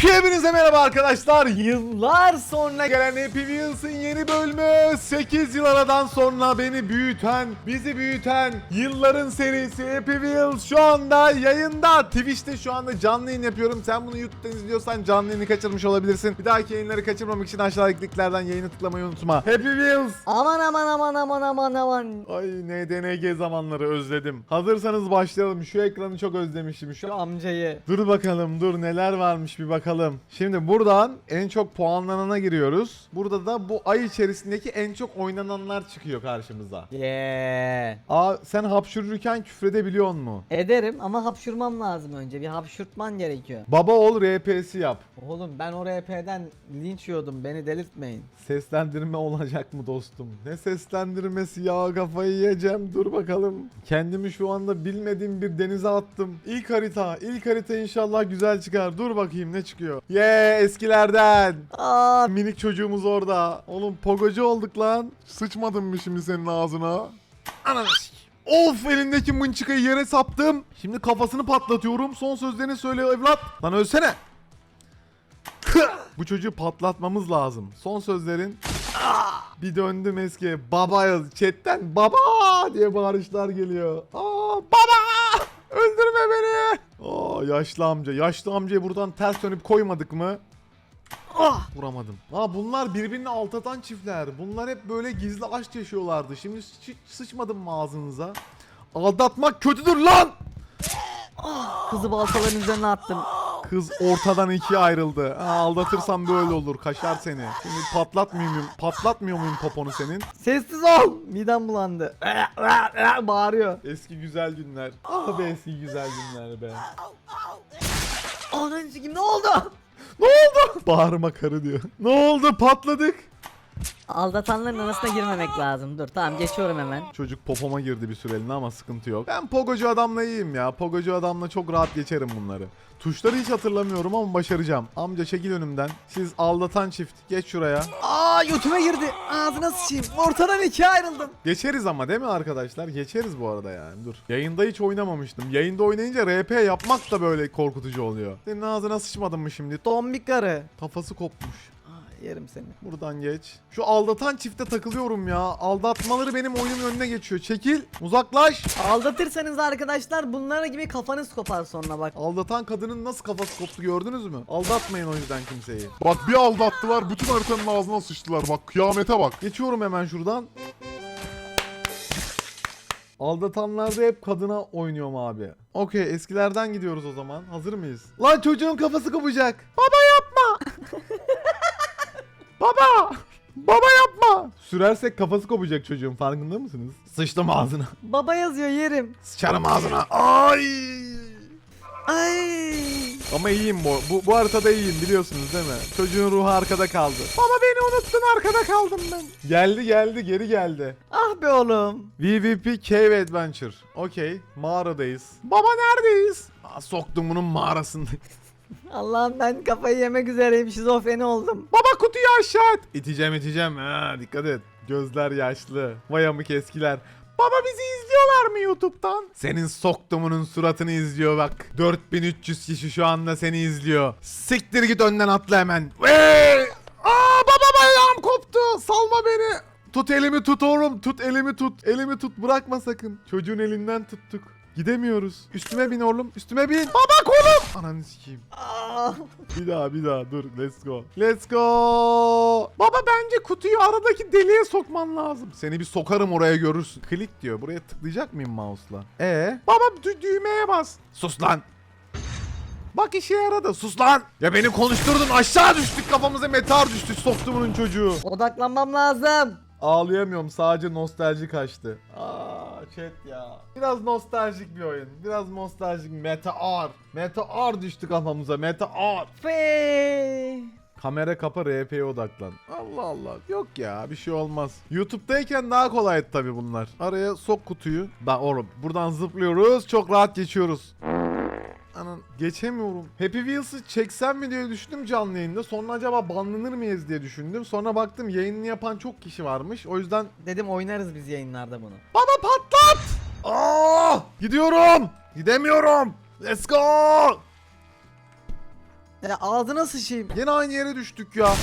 Hepinize merhaba arkadaşlar. Yıllar sonra gelen Happy Wheels'ın yeni bölümü. 8 yıl aradan sonra beni büyüten, bizi büyüten yılların serisi Happy Wheels şu anda yayında. Twitch'te şu anda canlı yayın yapıyorum. Sen bunu YouTube'dan izliyorsan canlı yayını kaçırmış olabilirsin. Bir dahaki yayınları kaçırmamak için aşağıdaki linklerden yayını tıklamayı unutma. Happy Wheels. Aman aman aman aman aman aman. Ay NDNG zamanları özledim. Hazırsanız başlayalım. Şu ekranı çok özlemişim. Şu Şu amcayı. Dur bakalım dur neler varmış bir bakalım. Şimdi buradan en çok puanlanana giriyoruz. Burada da bu ay içerisindeki en çok oynananlar çıkıyor karşımıza. Yeah. Aa sen hapşırırken küfredebiliyor mu? Ederim ama hapşurmam lazım önce. Bir hapşurtman gerekiyor. Baba ol RP'si yap. Oğlum ben o RP'den linç yiyordum. Beni delirtmeyin. Seslendirme olacak mı dostum? Ne seslendirmesi ya kafayı yiyeceğim dur bakalım. Kendimi şu anda bilmediğim bir denize attım. İlk harita, ilk harita inşallah güzel çıkar. Dur bakayım ne çıkıyor. Ye eskilerden. Aa, Minik çocuğumuz orada. Oğlum pogocu olduk lan. Sıçmadın mı şimdi senin ağzına? Ananı Of elindeki mınçıkayı yere saptım. Şimdi kafasını patlatıyorum. Son sözlerini söyle evlat. Lan ölsene. Bu çocuğu patlatmamız lazım. Son sözlerin. Bir döndüm eski. Baba yaz. Chatten baba diye bağırışlar geliyor. Aa, baba! Öldürme beni. Aa, yaşlı amca. Yaşlı amcayı buradan ters dönüp koymadık mı? Ah! Vuramadım. Aa bunlar birbirini altatan çiftler. Bunlar hep böyle gizli aşk yaşıyorlardı. Şimdi sıç- sıçmadım mı ağzınıza? Aldatmak kötüdür lan! kızı baltaların üzerine attım. Kız ortadan ikiye ayrıldı. Ha, aldatırsam böyle olur. Kaşar seni. Şimdi patlatmıyor muyum? Patlatmıyor muyum poponu senin? Sessiz ol. Midem bulandı. Bağırıyor. Eski güzel günler. Ah be eski güzel günler be. Ananı sikim ne oldu? Ne oldu? Bağırma karı diyor. Ne oldu? Patladık. Aldatanların arasına girmemek lazım. Dur tamam geçiyorum hemen. Çocuk popoma girdi bir süreliğine ama sıkıntı yok. Ben pogocu adamla iyiyim ya. Pogocu adamla çok rahat geçerim bunları. Tuşları hiç hatırlamıyorum ama başaracağım. Amca çekil önümden. Siz aldatan çift. Geç şuraya. Aa götüme girdi. Ağzına sıçayım. Ortadan ikiye ayrıldım. Geçeriz ama değil mi arkadaşlar? Geçeriz bu arada yani. Dur. Yayında hiç oynamamıştım. Yayında oynayınca RP yapmak da böyle korkutucu oluyor. Senin ağzına sıçmadın mı şimdi? Tombik karı. Kafası kopmuş. Yerim seni. Buradan geç. Şu aldatan çifte takılıyorum ya. Aldatmaları benim oyunun önüne geçiyor. Çekil. Uzaklaş. Aldatırsanız arkadaşlar bunlara gibi kafanız kopar sonra bak. Aldatan kadının nasıl kafası koptu gördünüz mü? Aldatmayın o yüzden kimseyi. Bak bir aldattılar bütün haritanın ağzına sıçtılar bak kıyamete bak. Geçiyorum hemen şuradan. Aldatanlarda hep kadına oynuyorum abi. Okey eskilerden gidiyoruz o zaman. Hazır mıyız? Lan çocuğun kafası kopacak. Baba yapma. Baba. Baba yapma. Sürersek kafası kopacak çocuğun farkında mısınız? Sıçtım ağzına. Baba yazıyor yerim. Sıçarım ağzına. Ay. Ay. Ama iyiyim bu. bu. Bu haritada iyiyim biliyorsunuz değil mi? Çocuğun ruhu arkada kaldı. Baba beni unuttun arkada kaldım ben. Geldi geldi geri geldi. Ah be oğlum. VVP Cave Adventure. Okey. Mağaradayız. Baba neredeyiz? Aa, soktum bunun mağarasında. Allah'ım ben kafayı yemek üzereyim. Şizofreni oldum. Baba kutuyu aşağı et. İteceğim iteceğim. Ha, dikkat et. Gözler yaşlı. Vay amık eskiler. Baba bizi izliyorlar mı YouTube'dan? Senin soktumunun suratını izliyor bak. 4300 kişi şu anda seni izliyor. Siktir git önden atla hemen. Vey! Aa baba ayağım koptu. Salma beni. Tut elimi tut oğlum. Tut elimi tut. Elimi tut. Bırakma sakın. Çocuğun elinden tuttuk. Gidemiyoruz. Üstüme bin oğlum. Üstüme bin. Baba kolum. Ananı sikeyim. Ah. Bir daha bir daha dur let's go. Let's go. Baba bence kutuyu aradaki deliğe sokman lazım. Seni bir sokarım oraya görürsün. Klik diyor. Buraya tıklayacak mıyım mouse'la? E Baba dü- düğmeye bas. Sus lan. Bak işe yaradı. Sus lan. Ya beni konuşturdun. Aşağı düştük kafamıza meteor düştü. Soktu bunun çocuğu. Odaklanmam lazım. Ağlayamıyorum. Sadece nostalji kaçtı. Aa chat ya. Biraz nostaljik bir oyun. Biraz nostaljik. Meteor. Meteor düştü kafamıza. Meteor. Fe. Kamera kapa RP'ye odaklan. Allah Allah. Yok ya bir şey olmaz. YouTube'dayken daha kolaydı tabi bunlar. Araya sok kutuyu. Da oğlum buradan zıplıyoruz. Çok rahat geçiyoruz. Anan geçemiyorum. Happy Wheels'ı çeksem mi diye düşündüm canlı yayında. Sonra acaba banlanır mıyız diye düşündüm. Sonra baktım yayınını yapan çok kişi varmış. O yüzden Dedim oynarız biz yayınlarda bunu. baba patlat. Aa! Gidiyorum. Gidemiyorum. Let's go. Ya ağzına sıçayım. Yine aynı yere düştük ya.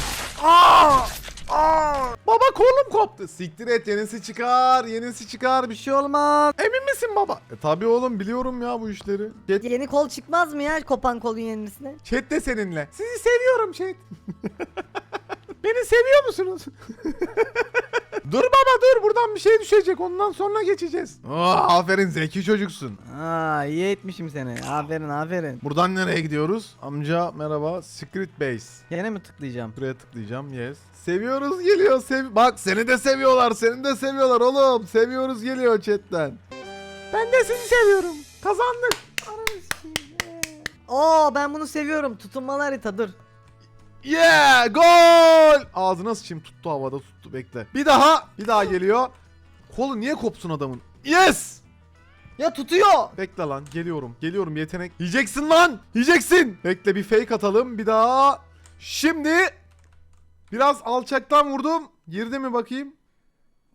Aa! Aa! Baba kolum koptu. Siktir et yenisi çıkar. Yenisi çıkar. Bir şey olmaz. Emin misin baba? E tabi oğlum biliyorum ya bu işleri. Chat, Yeni kol çıkmaz mı ya kopan kolun yenisine? chat de seninle. Sizi seviyorum chat. Beni seviyor musunuz? dur baba dur buradan bir şey düşecek ondan sonra geçeceğiz. Aa, aferin zeki çocuksun. Aa iyi etmişim seni. Aferin aferin. Buradan nereye gidiyoruz? Amca merhaba. Secret Base. Gene mi tıklayacağım? Buraya tıklayacağım. Yes. Seviyoruz geliyor. Sev Bak seni de seviyorlar. Seni de seviyorlar oğlum. Seviyoruz geliyor chatten. Ben de sizi seviyorum. Kazandık. Oo ben bunu seviyorum. Tutunmalı harita dur. Yeah! Gol! Ağzına sıçayım. Tuttu havada tuttu. Bekle. Bir daha. Bir daha geliyor. Kolu niye kopsun adamın? Yes! Ya tutuyor. Bekle lan. Geliyorum. Geliyorum yetenek. Yiyeceksin lan. Yiyeceksin. Bekle bir fake atalım. Bir daha. Şimdi. Biraz alçaktan vurdum. Girdi mi bakayım?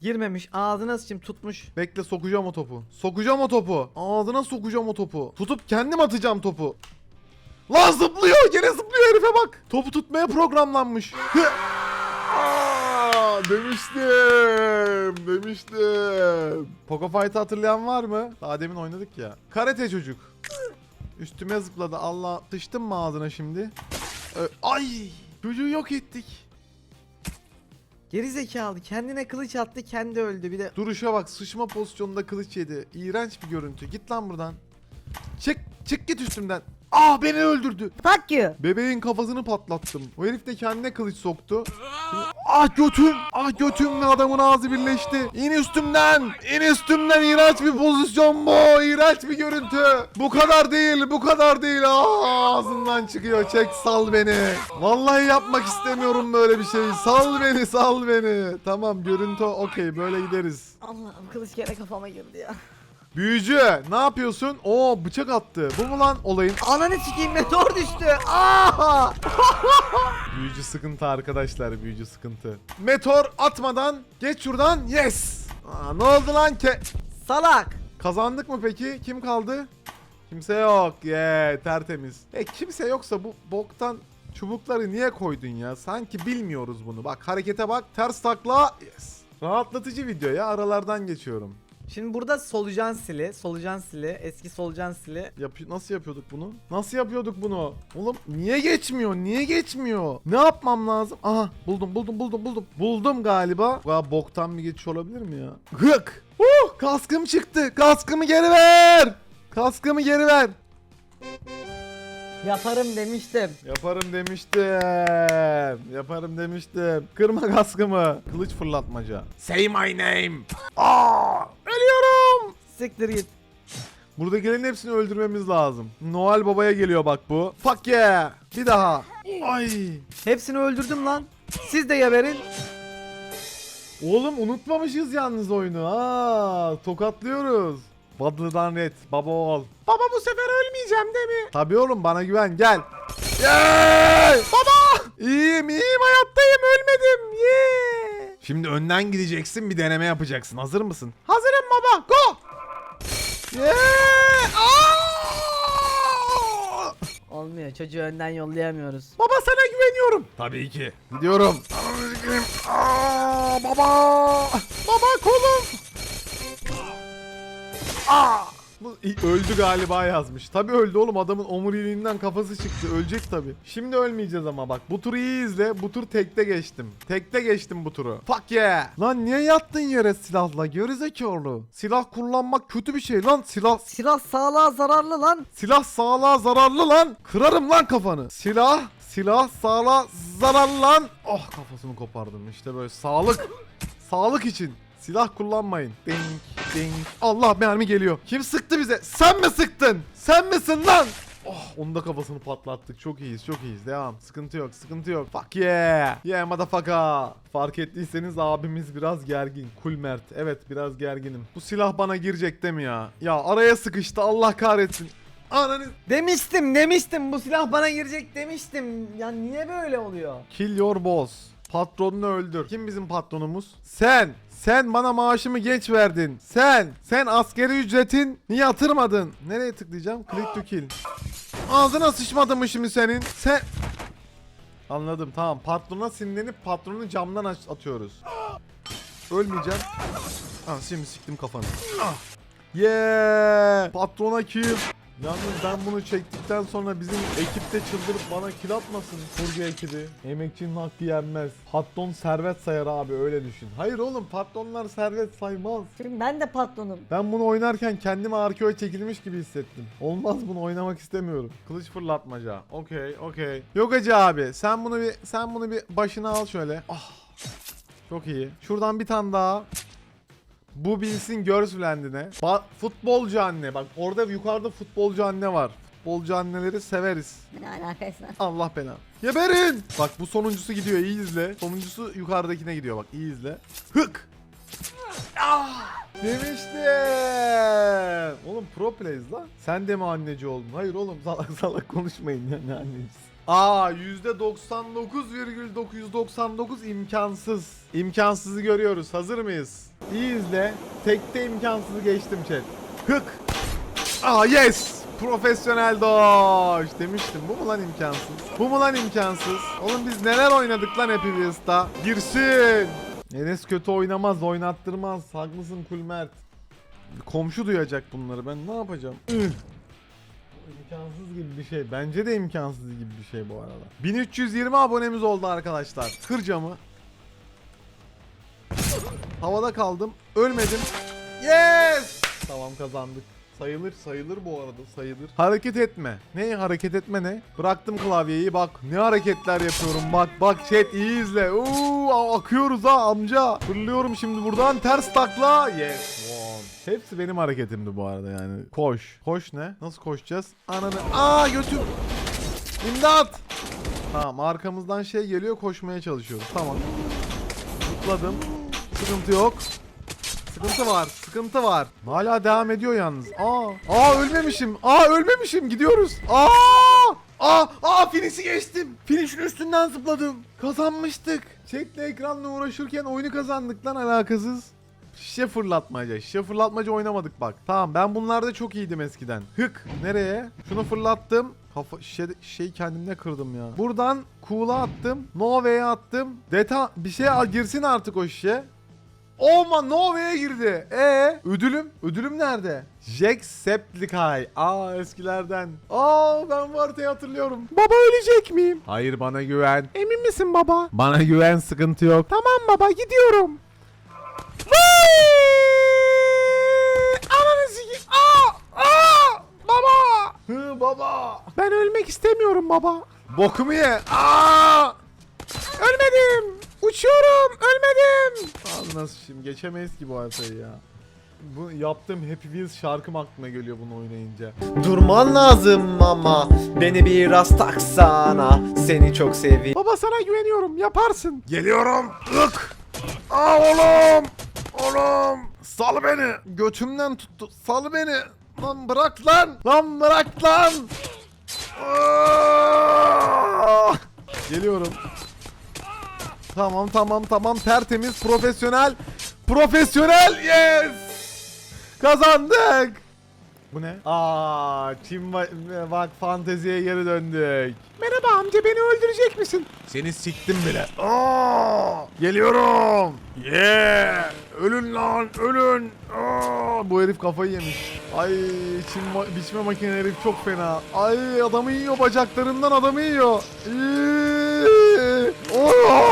Girmemiş. Ağzına sıçayım tutmuş. Bekle sokacağım o topu. Sokacağım o topu. Ağzına sokacağım o topu. Tutup kendim atacağım topu. Lan zıplıyor. Gene zıplıyor herife bak. Topu tutmaya programlanmış. Aa, demiştim. Demiştim. Poco Fight'ı hatırlayan var mı? Daha demin oynadık ya. Karate çocuk. Üstüme zıpladı. Allah sıçtım mı ağzına şimdi? Ay! Çocuğu yok ettik. Geri zekalı. Kendine kılıç attı kendi öldü. Bir de Duruşa bak sıçma pozisyonunda kılıç yedi. İğrenç bir görüntü. Git lan buradan. Çık çık git üstümden. Ah beni öldürdü. fuck you. Bebeğin kafasını patlattım. O herif de kendine kılıç soktu. Şimdi- ah götüm. Ah götümle adamın ağzı birleşti. İn üstümden. İn üstümden. İğrenç bir pozisyon bu. İğrenç bir görüntü. Bu kadar değil. Bu kadar değil. Ah, ağzından çıkıyor. Çek sal beni. Vallahi yapmak istemiyorum böyle bir şey. Sal beni sal beni. Tamam görüntü okey böyle gideriz. Allah'ım kılıç gene kafama girdi ya. Büyücü ne yapıyorsun? Oo bıçak attı. Bu mu lan olayın? Ananı sikeyim meteor düştü. Aa! Büyücü sıkıntı arkadaşlar büyücü sıkıntı. Meteor atmadan geç şuradan yes. Aa, ne oldu lan ke... Salak. Kazandık mı peki? Kim kaldı? Kimse yok. Ye tertemiz. E kimse yoksa bu boktan çubukları niye koydun ya? Sanki bilmiyoruz bunu. Bak harekete bak. Ters takla. Yes. Rahatlatıcı video ya. Aralardan geçiyorum. Şimdi burada solucan sili, solucan sili, eski solucan sili. Yap nasıl yapıyorduk bunu? Nasıl yapıyorduk bunu? Oğlum niye geçmiyor? Niye geçmiyor? Ne yapmam lazım? Aha buldum buldum buldum buldum. Buldum galiba. Ya boktan bir geçiş olabilir mi ya? Hık! Uh, kaskım çıktı. Kaskımı geri ver. Kaskımı geri ver. Yaparım demiştim. Yaparım demiştim. Yaparım demiştim. Kırma kaskımı. Kılıç fırlatmaca. Say my name. Aa, ölüyorum. Siktir git. Buradakilerin hepsini öldürmemiz lazım. Noel Baba'ya geliyor bak bu. Fuck yeah. Bir daha. Ay. Hepsini öldürdüm lan. Siz de geberin. Oğlum unutmamışız yalnız oyunu. Ha, tokatlıyoruz. Badlı'dan red. Baba ol. Baba bu sefer ölmeyeceğim değil mi? Tabii oğlum bana güven gel. Yay! Baba! İyiyim iyiyim hayattayım ölmedim. Yeah! Şimdi önden gideceksin bir deneme yapacaksın. Hazır mısın? Hazırım baba. Go! Yeah! Aa! Olmuyor çocuğu önden yollayamıyoruz. Baba sana güveniyorum. Tabii ki. Gidiyorum. Aa, baba. Baba kolum. Aa. Bu öldü galiba yazmış. Tabii öldü oğlum adamın omuriliğinden kafası çıktı. Ölecek tabii. Şimdi ölmeyeceğiz ama bak. Bu turu iyi izle. Bu tur tekte geçtim. Tekte geçtim bu turu. Fuck yeah. Lan niye yattın yere silahla? Gerizekalı. Silah kullanmak kötü bir şey lan. Silah Silah sağlığa zararlı lan. Silah sağlığa zararlı lan. Kırarım lan kafanı. Silah, silah sağlığa zararlı lan. Oh kafasını kopardım. İşte böyle sağlık. sağlık için. Silah kullanmayın. Ding, ding. Allah mermi geliyor. Kim sıktı bize? Sen mi sıktın? Sen misin lan? Oh onun da kafasını patlattık. Çok iyiyiz, çok iyiyiz. Devam. Sıkıntı yok, sıkıntı yok. Fuck yeah. Yeah motherfucker. Fark ettiyseniz abimiz biraz gergin. Cool Mert. Evet biraz gerginim. Bu silah bana girecek değil mi ya? Ya araya sıkıştı. Allah kahretsin. Ananı Demiştim demiştim bu silah bana girecek demiştim. Ya niye böyle oluyor? Kill your boss. Patronunu öldür. Kim bizim patronumuz? Sen. Sen bana maaşımı geç verdin. Sen. Sen askeri ücretin yatırmadın. Nereye tıklayacağım? Click to kill. Ağzına sıçmadı mı şimdi senin? Sen... Anladım tamam. Patrona sinirlenip patronu camdan atıyoruz. Ölmeyeceğim. Ah şimdi siktim kafanı. Ah. Yeah! Patrona kill. Yalnız ben bunu çektikten sonra bizim ekipte çıldırıp bana kill atmasın kurgu ekibi. Emekçinin hakkı yenmez. Patron servet sayar abi öyle düşün. Hayır oğlum patronlar servet saymaz. Çünkü ben de patronum. Ben bunu oynarken kendimi arkaya çekilmiş gibi hissettim. Olmaz bunu oynamak istemiyorum. Kılıç fırlatmaca. Okey, okey. Yok Hacı abi, sen bunu bir sen bunu bir başına al şöyle. Ah. Çok iyi. Şuradan bir tane daha. Bu bilsin Görsülendine. Ba- futbolcu anne. Bak orada yukarıda futbolcu anne var. Futbolcu anneleri severiz. Ne alakası var? Allah belanı. Geberin. Bak bu sonuncusu gidiyor iyi izle. Sonuncusu yukarıdakine gidiyor bak iyi izle. Hık. Ah! Demiştim. Oğlum pro plays lan. Sen de mi anneci oldun? Hayır oğlum salak salak konuşmayın ya ne annecisi. Aa %99,999 imkansız. İmkansızı görüyoruz. Hazır mıyız? İyi izle. Tekte imkansızı geçtim chat. Hık. Aa yes! Profesyonel doş demiştim. Bu mu lan imkansız? Bu mu lan imkansız? Oğlum biz neler oynadık lan Happy Girsin! Enes kötü oynamaz, oynattırmaz. Haklısın Kulmert. Komşu duyacak bunları. Ben ne yapacağım? İmkansız gibi bir şey. Bence de imkansız gibi bir şey bu arada. 1320 abonemiz oldu arkadaşlar. Kır camı. Havada kaldım. Ölmedim. Yes! Tamam kazandık. Sayılır sayılır bu arada sayılır. Hareket etme. Ne hareket etme ne? Bıraktım klavyeyi bak. Ne hareketler yapıyorum bak. Bak chat iyi izle. Uuu akıyoruz ha amca. Fırlıyorum şimdi buradan ters takla. Yes. Hepsi benim hareketimdi bu arada yani. Koş. Koş ne? Nasıl koşacağız? Ananı. Aa götür. İmdat. Tamam arkamızdan şey geliyor koşmaya çalışıyoruz. Tamam. Zıpladım. Sıkıntı yok. Sıkıntı var. Sıkıntı var. Hala devam ediyor yalnız. Aa. Aa ölmemişim. Aa ölmemişim. Gidiyoruz. Aa. Aa. Aa finish'i geçtim. Finish'in üstünden zıpladım. Kazanmıştık. Chatle ekranla uğraşırken oyunu kazandık lan alakasız. Şişe fırlatmaca. Şişe fırlatmaca oynamadık bak. Tamam ben bunlarda çok iyiydim eskiden. Hık. Nereye? Şunu fırlattım. Kafa şişe, şişeyi kendimle kırdım ya. Buradan Cool'a attım. Nove'ye attım. Deta bir şey girsin artık o şişe. Olma Nova'ya girdi. E ödülüm? Ödülüm nerede? Jacksepticeye. Aa eskilerden. Aa ben bu haritayı hatırlıyorum. Baba ölecek miyim? Hayır bana güven. Emin misin baba? Bana güven sıkıntı yok. Tamam baba gidiyorum. Ananı sikeyim. Aa! Aa! Baba! Hı baba. Ben ölmek istemiyorum baba. Bokumu ye. Aa! Ölmedim. Uçuyorum. Ölmedim. Abi nasıl şimdi geçemeyiz ki bu haritayı ya. Bu yaptığım Happy Wheels şarkım aklıma geliyor bunu oynayınca. Durman lazım ama beni biraz taksana Seni çok seviyorum Baba sana güveniyorum. Yaparsın. Geliyorum. Lık. Aa oğlum. Oğlum. Sal beni. Götümden tuttu. Sal beni. Lan bırak lan. Lan bırak lan. Aa! Geliyorum. Tamam tamam tamam tertemiz profesyonel. Profesyonel yes. Kazandık. Bu ne? Aa, Çin bak fanteziye geri döndük. Merhaba amca beni öldürecek misin? Seni siktim bile. Aa, geliyorum. Yeah. Ölün lan ölün. Aa, bu herif kafayı yemiş. Ay Çin ma- biçme makine herif çok fena. Ay adamı yiyor bacaklarından adamı yiyor. İyi. Oo,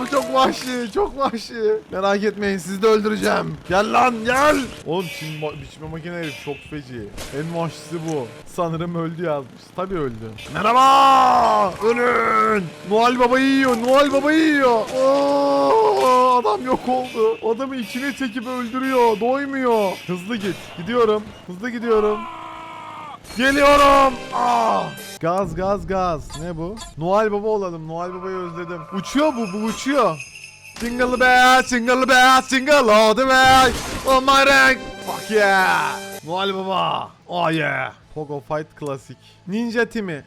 bu çok vahşi, çok vahşi. Merak etmeyin sizi de öldüreceğim. Gel lan gel. Oğlum Çin ma- biçme makine herif çok feci. En vahşisi bu. Sanırım öldü yazmış. Tabii öldü. Merhaba. Ölün. Noel Baba yiyor. Noel Baba yiyor. Oo, adam yok oldu. Adamı içine çekip öldürüyor. Doymuyor. Hızlı git. Gidiyorum. Hızlı gidiyorum. Geliyorum. Ah! Gaz gaz gaz. Ne bu? Noel Baba olalım. Noel Baba'yı özledim. Uçuyor bu. Bu uçuyor. Jingle bell, jingle bell, jingle all the way. On my rank. Fuck yeah. Noel Baba. Oh yeah. Pogo Fight klasik. Ninja Timi.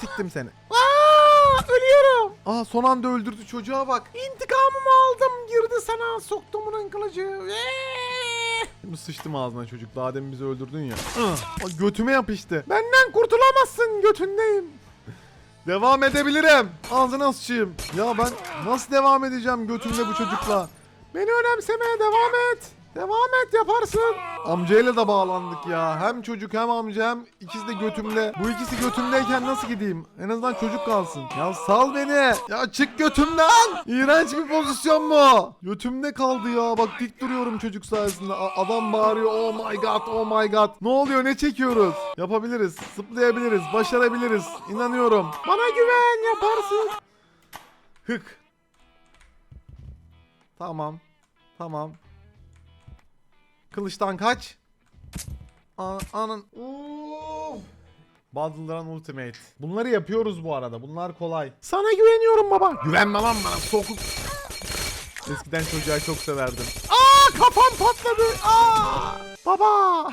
Siktim seni. Aa, ölüyorum. Aa son anda öldürdü çocuğa bak. İntikamımı aldım. Girdi sana soktum bunun kılıcı. Eee! Şimdi sıçtım ağzına çocuk. Daha demin bizi öldürdün ya. Ah, o götüme yapıştı. Benden kurtulamazsın götündeyim. Devam edebilirim. Ağzına sıçayım. Ya ben nasıl devam edeceğim götümle bu çocukla? Beni önemsemeye devam et. Devam et yaparsın. Amcayla da bağlandık ya. Hem çocuk hem amca hem ikisi de götümle. Bu ikisi götümdeyken nasıl gideyim? En azından çocuk kalsın. Ya sal beni. Ya çık götümden. İğrenç bir pozisyon bu. Götümde kaldı ya. Bak dik duruyorum çocuk sayesinde. A- adam bağırıyor. Oh my god, oh my god. Ne oluyor? Ne çekiyoruz? Yapabiliriz. Zıplayabiliriz. Başarabiliriz. İnanıyorum. Bana güven yaparsın. Hık. Tamam. Tamam. Kılıçtan kaç. An anın. Uf. Battle'dan Ultimate. Bunları yapıyoruz bu arada. Bunlar kolay. Sana güveniyorum baba. Güvenme lan bana sokuk. Eskiden çocuğa çok severdim. Aa kafam patladı. Aa baba.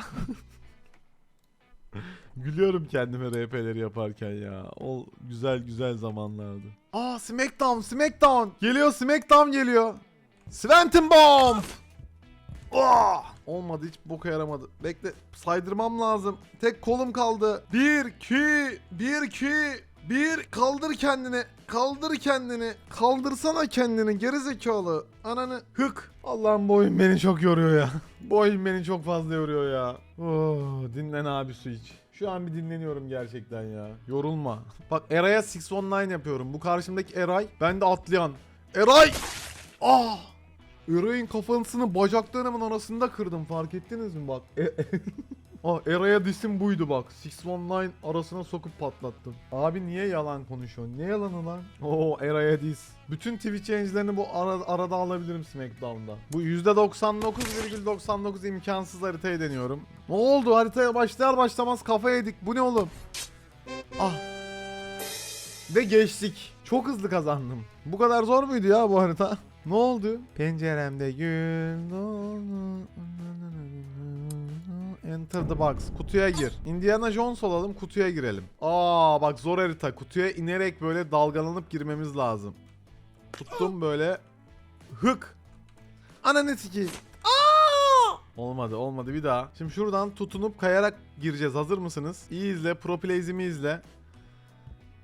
Gülüyorum kendime RP'leri yaparken ya. O güzel güzel zamanlardı. Aa Smackdown Smackdown. Geliyor Smackdown geliyor. Sventon Bomb. Oh! Olmadı hiç boka yaramadı. Bekle saydırmam lazım. Tek kolum kaldı. 1 2 1 2 1 kaldır kendini. Kaldır kendini. Kaldırsana kendini gerizekalı. Ananı hık. Allah'ım bu oyun beni çok yoruyor ya. Bu oyun beni çok fazla yoruyor ya. Oh, dinlen abi su iç. Şu an bir dinleniyorum gerçekten ya. Yorulma. Bak Eray'a 619 yapıyorum. Bu karşımdaki Eray. Ben de atlayan. Eray! Ah! Eray'ın kafasını bacaklarımın arasında kırdım fark ettiniz mi bak. Aa, Eray'a disim buydu bak. 619 arasına sokup patlattım. Abi niye yalan konuşuyorsun? Ne yalanı lan? Oo Eray'a dis. Bütün Twitch yayıncılarını bu ara- arada alabilirim Smackdown'da. Bu %99,99 imkansız haritayı deniyorum. Ne oldu? Haritaya başlar başlamaz kafa yedik. Bu ne oğlum? Ah. Ve geçtik. Çok hızlı kazandım. Bu kadar zor muydu ya bu harita? Ne oldu? Penceremde doğdu. Enter the box. Kutuya gir. Indiana Jones olalım kutuya girelim. Aa bak zor harita. Kutuya inerek böyle dalgalanıp girmemiz lazım. Tuttum böyle. Hık. Ananı sikeyim. Olmadı olmadı bir daha. Şimdi şuradan tutunup kayarak gireceğiz. Hazır mısınız? İyi izle. Pro izle.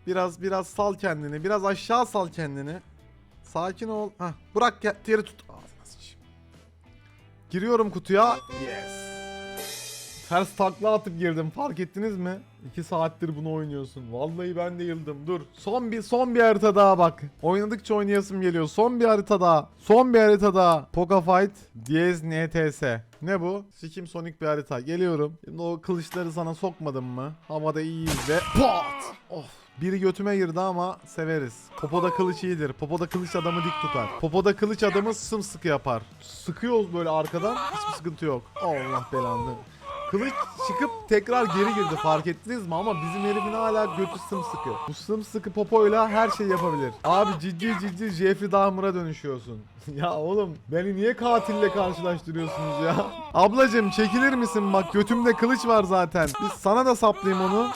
Biraz biraz sal kendini. Biraz aşağı sal kendini. Sakin ol. Hah bırak ya- yeri tut. Giriyorum kutuya. Yes. Ters takla atıp girdim. Fark ettiniz mi? 2 saattir bunu oynuyorsun. Vallahi ben de yıldım. Dur. Son bir son bir harita daha bak. Oynadıkça oynayasım geliyor. Son bir harita daha. Son bir harita daha. Poka Fight Diez NTS. Ne bu? Sikim Sonic bir harita. Geliyorum. Şimdi o kılıçları sana sokmadım mı? Havada iyiyiz ve pat! Of. Biri götüme girdi ama severiz. Popoda kılıç iyidir. Popoda kılıç adamı dik tutar. Popoda kılıç adamı sımsıkı yapar. Sıkıyoruz böyle arkadan. Hiçbir sıkıntı yok. Allah belanı. Kılıç çıkıp tekrar geri girdi fark ettiniz mi? Ama bizim herifin hala götü sımsıkı. Bu sımsıkı popoyla her şey yapabilir. Abi ciddi ciddi Jeffrey Dahmer'a dönüşüyorsun. ya oğlum beni niye katille karşılaştırıyorsunuz ya? Ablacım çekilir misin bak götümde kılıç var zaten. Biz sana da saplayayım onu.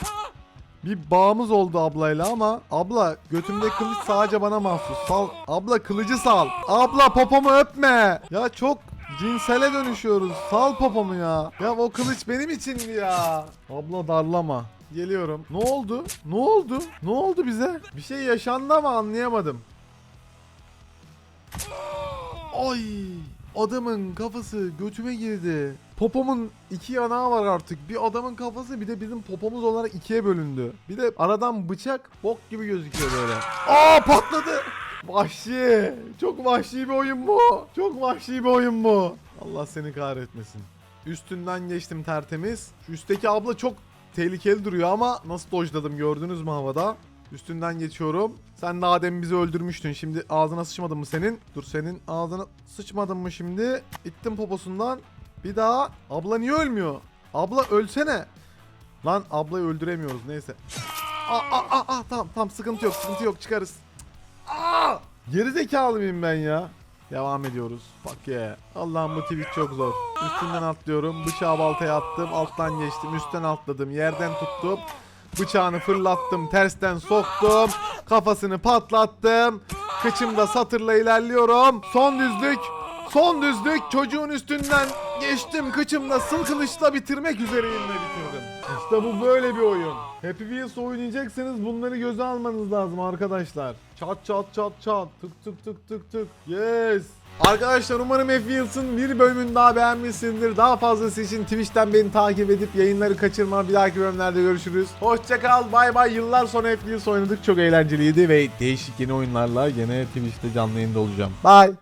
Bir bağımız oldu ablayla ama abla götümde kılıç sadece bana mahsus. Sal. Abla kılıcı sal. Abla popomu öpme. Ya çok cinsele dönüşüyoruz. Sal popomu ya. Ya o kılıç benim içindi ya. Abla darlama. Geliyorum. Ne oldu? Ne oldu? Ne oldu bize? Bir şey yaşandı ama anlayamadım. Ay! Adamın kafası götüme girdi. Popomun iki yanağı var artık. Bir adamın kafası bir de bizim popomuz olarak ikiye bölündü. Bir de aradan bıçak bok gibi gözüküyor böyle. Aa patladı. Vahşi. Çok vahşi bir oyun bu. Çok vahşi bir oyun bu. Allah seni kahretmesin. Üstünden geçtim tertemiz. Şu üstteki abla çok tehlikeli duruyor ama nasıl dojladım gördünüz mü havada? Üstünden geçiyorum. Sen daha demin bizi öldürmüştün. Şimdi ağzına sıçmadın mı senin? Dur senin ağzına sıçmadın mı şimdi? İttim poposundan. Bir daha. Abla niye ölmüyor? Abla ölsene. Lan ablayı öldüremiyoruz neyse. Aa, aa, aa, aa, tamam tamam sıkıntı yok sıkıntı yok çıkarız. Aa! Geri zekalı mıyım ben ya? Devam ediyoruz. Fuck yeah. Allah'ım bu Twitch çok zor. Üstünden atlıyorum. Bıçağı baltaya attım. Alttan geçtim. Üstten atladım. Yerden tuttum. Bıçağını fırlattım. Tersten soktum. Kafasını patlattım. Kıçımda satırla ilerliyorum. Son düzlük. Son düzlük. Çocuğun üstünden Geçtim kıçımda sıl kılıçla bitirmek üzereyim ve bitirdim. İşte bu böyle bir oyun. Happy Wheels oynayacaksanız bunları göze almanız lazım arkadaşlar. Çat çat çat çat tık tık tık tık tık. Yes. Arkadaşlar umarım Wheels'ın bir bölümünü daha beğenmişsindir. Daha fazlası için Twitch'ten beni takip edip yayınları kaçırma. Bir dahaki bölümlerde görüşürüz. Hoşça kal. Bay bay. Yıllar sonra Wheels oynadık. Çok eğlenceliydi ve değişik yeni oyunlarla yine Twitch'te canlı yayında olacağım. Bye.